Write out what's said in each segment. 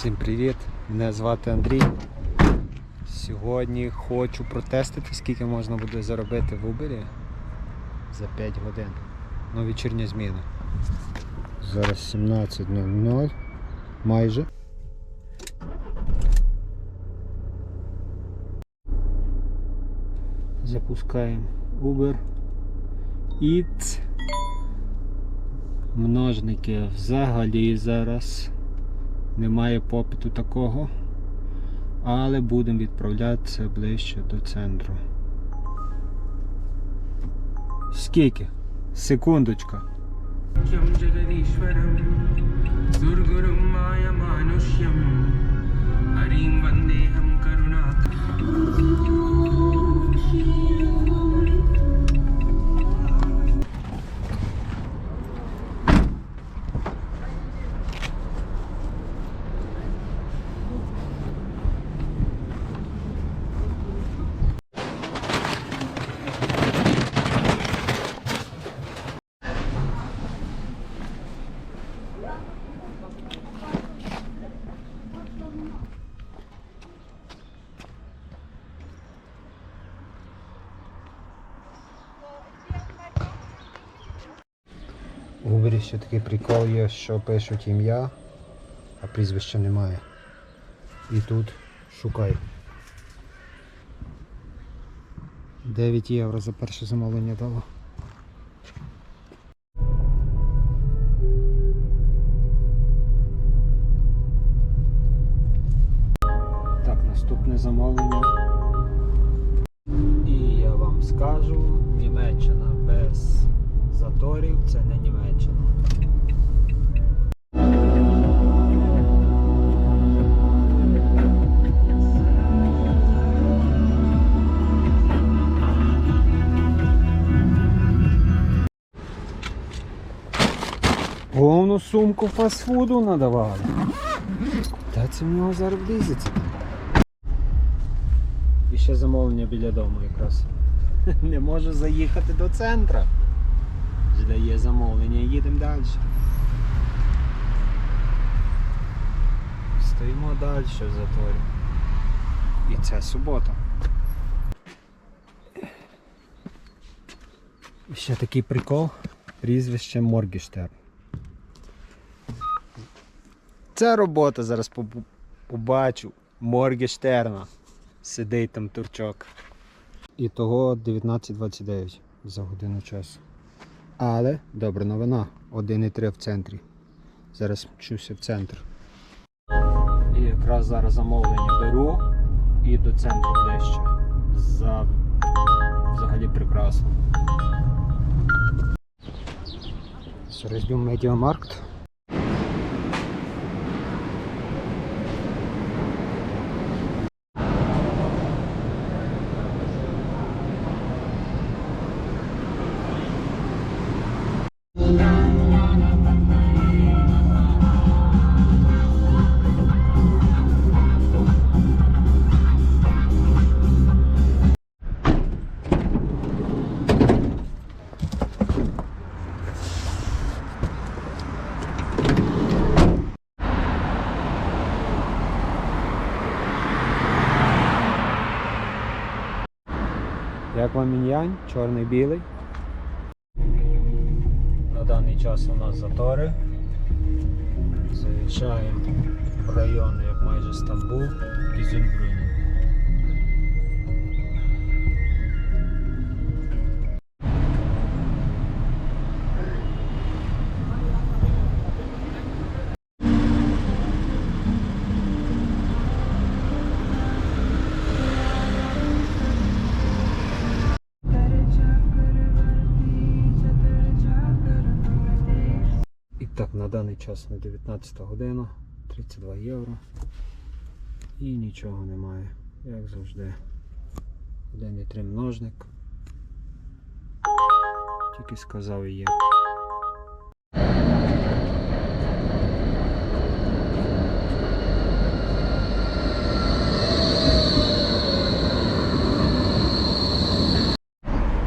Всім привіт! Мене звати Андрій. Сьогодні хочу протестити, скільки можна буде заробити в Uber за 5 годин. Ну, вечірня зміна. Зараз 17.00 майже. Запускаємо Uber Eats. Множники взагалі зараз немає попиту такого, але будемо відправлятися ближче до центру. Скільки? Секундочка. Арім. в Uber ще такий прикол є, що пишуть ім'я, а прізвища немає. І тут шукай. 9 євро за перше замовлення дало. Так, наступне замовлення. І я вам скажу Німеччина. Повну сумку фастфуду надавали. Та це в нього зараз влізеться. І ще замовлення біля дому якраз. Не можу заїхати до центра. Здає замовлення, їдемо далі. Стоїмо далі в заторі. І це субота. Ще такий прикол. Прізвище Моргіштерн. Це робота зараз побачу. Моргіштерна. Сидить там турчок. І того 19.29 за годину часу. Але добра новина. 1,3 в центрі. Зараз мчуся в центр. І якраз зараз замовлення беру і до центру ближче. За... Взагалі прекрасно. Зараз медіамаркт. Як вам міньянь? Чорний білий. На даний час у нас затори. Заїжджаємо в район, як майже Стамбул, Гізюнбрюн. Так, на даний час на 19 годину 32 євро. І нічого немає, як завжди. 1,3 множник. Тільки сказав і є.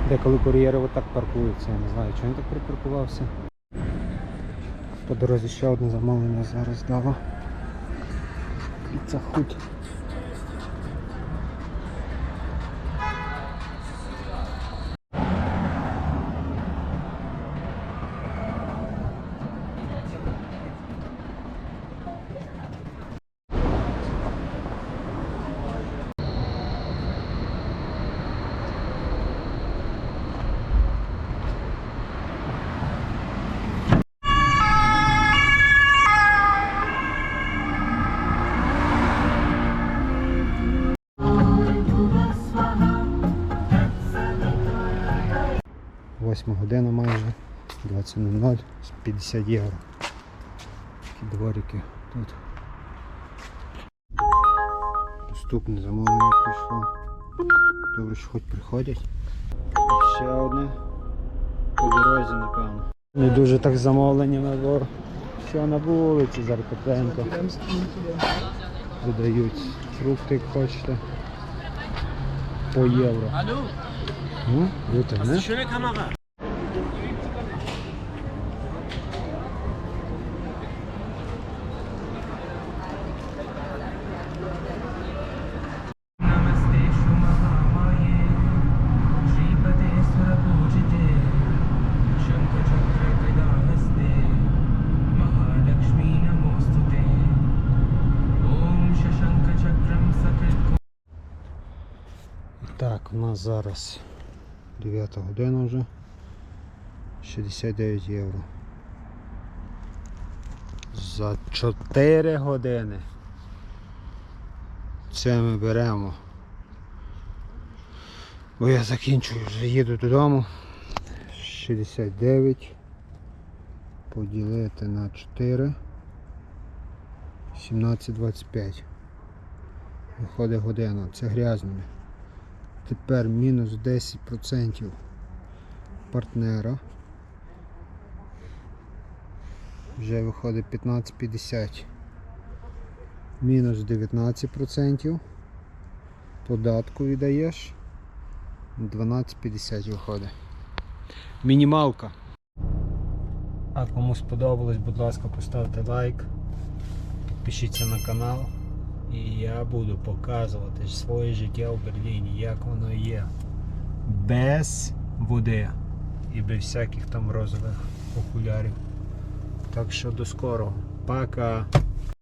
Деколи кур'єри отак паркуються, я не знаю, чого він так припаркувався. По дорозі ще одне замовлення зараз дала. І це хуть. 8 година майже, 20.00, 50 євро. Такі дворики тут. Доступне замовлення прийшло. Добре, що хоч приходять. Ще одне по дорозі, напевно. Не дуже так замовлені на двор. Все на вулиці, Заркопенко. Видають фрукти, як хочете. По євро. Ну, круто, не? Так, у нас зараз 9 година вже. 69 євро. За 4 години. Це ми беремо. Бо я закінчую, вже їду додому. 69 поділити на 4. 17,25. Виходить година. Це грязними. Тепер мінус 10% партнера. Вже виходить 15,50. Мінус 19%. Податку віддаєш. 12,50 виходить. Мінімалка. А кому сподобалось, будь ласка, поставте лайк. Підпишіться на канал. І я буду показувати своє життя в Берліні, як воно є. Без води і без всяких там розових окулярів. Так що до скорого. Пока!